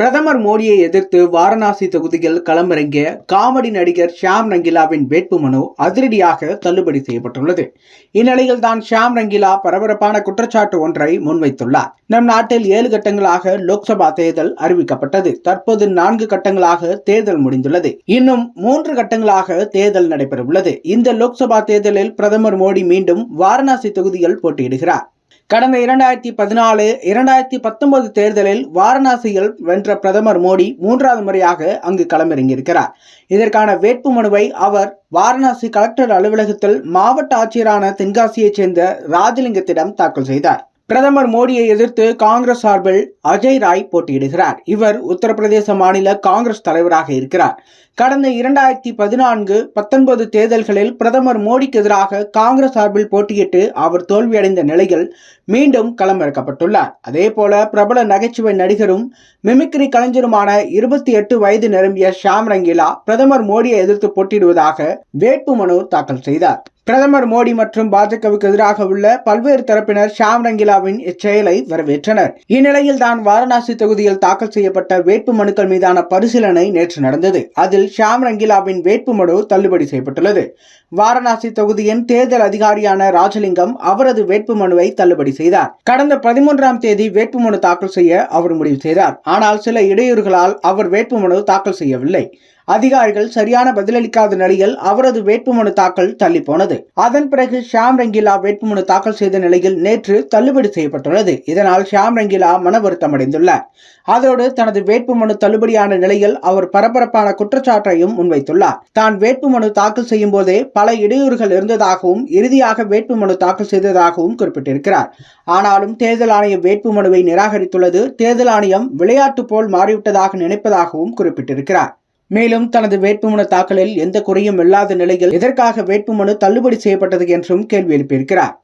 பிரதமர் மோடியை எதிர்த்து வாரணாசி தொகுதியில் களமிறங்கிய காமெடி நடிகர் ஷியாம் ரங்கிலாவின் வேட்புமனு அதிரடியாக தள்ளுபடி செய்யப்பட்டுள்ளது. இந்நிலையில் தான் ஷியாம் ரங்கிலா பரபரப்பான குற்றச்சாட்டு ஒன்றை முன்வைத்துள்ளார். நம் நாட்டில் ஏழு கட்டங்களாக லோக்சபா தேர்தல் அறிவிக்கப்பட்டது. தற்போது நான்கு கட்டங்களாக தேர்தல் முடிந்துள்ளது. இன்னும் மூன்று கட்டங்களாக தேர்தல் நடைபெறவுள்ளது. இந்த லோக்சபா தேர்தலில் பிரதமர் மோடி மீண்டும் வாரணாசி தொகுதியில் போட்டியிடுகிறார். கடந்த இரண்டாயிரத்தி பதினாலு இரண்டாயிரத்தி பத்தொன்பது தேர்தலில் வாரணாசியில் வென்ற பிரதமர் மோடி மூன்றாவது முறையாக அங்கு களமிறங்கியிருக்கிறார். இதற்கான வேட்பு மனுவை அவர் வாரணாசி கலெக்டர் அலுவலகத்தில் மாவட்ட ஆட்சியரான தென்காசியைச் சேர்ந்த ராஜலிங்கத்திடம் தாக்கல் செய்தார். பிரதமர் மோடியை எதிர்த்து காங்கிரஸ் சார்பில் அஜய் ராய் போட்டியிடுகிறார். இவர் உத்தரப்பிரதேச மாநில காங்கிரஸ் தலைவராக இருக்கிறார். கடந்த இரண்டாயிரத்தி பதினான்கு பத்தொன்பது தேர்தல்களில் பிரதமர் மோடிக்கு எதிராக காங்கிரஸ் சார்பில் போட்டியிட்டு அவர் தோல்வியடைந்த நிலையில் மீண்டும் களமிறக்கப்பட்டுள்ளார். அதே போல பிரபல நகைச்சுவை நடிகரும் மிமிக்ரி கலைஞருமான இருபத்தி எட்டு வயது நிரம்பிய ஷாம் ரங்கீலா பிரதமர் மோடியை எதிர்த்து போட்டியிடுவதாக வேட்புமனு தாக்கல் செய்தார். பிரதமர் மோடி மற்றும் பாஜகவுக்கு எதிராக உள்ள பல்வேறு தரப்பினர் ஷாம் ரங்கிலாவின் இச்செயலை வரவேற்றனர். இந்நிலையில் தான் வாரணாசி தொகுதியில் தாக்கல் செய்யப்பட்ட வேட்பு மனுக்கள் மீதான பரிசீலனை நேற்று நடந்தது. அதில் ஷாம் ரங்கிலாவின் வேட்பு மனு தள்ளுபடி செய்யப்பட்டுள்ளது. வாரணாசி தொகுதியின் தேர்தல் அதிகாரியான ராஜலிங்கம் அவரது வேட்பு மனுவை தள்ளுபடி செய்தார். கடந்த பதிமூன்றாம் தேதி வேட்புமனு தாக்கல் செய்ய அவர் முடிவு செய்தார். ஆனால் சில இடையூறுகளால் அவர் வேட்பு மனு தாக்கல் செய்யவில்லை. அதிகாரிகள் சரியான பதிலளிக்காத நிலையில் அவரது வேட்புமனு தாக்கல் தள்ளி போனது அதன் பிறகு ஷியாம் ரங்கிலா வேட்புமனு தாக்கல் செய்த நிலையில் நேற்று தள்ளுபடி செய்யப்பட்டுள்ளது. இதனால் ஷியாம் ரங்கிலா மன வருத்தம் அடைந்துள்ளார் அதோடு தனது வேட்புமனு தள்ளுபடியான நிலையில் அவர் பரபரப்பான குற்றச்சாட்டையும் முன்வைத்துள்ளார். தான் வேட்புமனு தாக்கல் செய்யும் போதே பல இடையூறுகள் இருந்ததாகவும் இறுதியாக வேட்புமனு தாக்கல் செய்ததாகவும் குறிப்பிட்டிருக்கிறார். ஆனாலும் தேர்தல் ஆணையம் வேட்புமனுவை நிராகரித்துள்ளது. தேர்தல் ஆணையம் விளையாட்டு போல் மாறிவிட்டதாக நினைப்பதாகவும் குறிப்பிட்டிருக்கிறார். மேலும் தனது வேட்புமனு தாக்கலில் எந்த குறையும் இல்லாத நிலையில் எதற்காக வேட்புமனு தள்ளுபடி செய்யப்பட்டது என்றும் கேள்வி எழுப்பியிருக்கிறார்.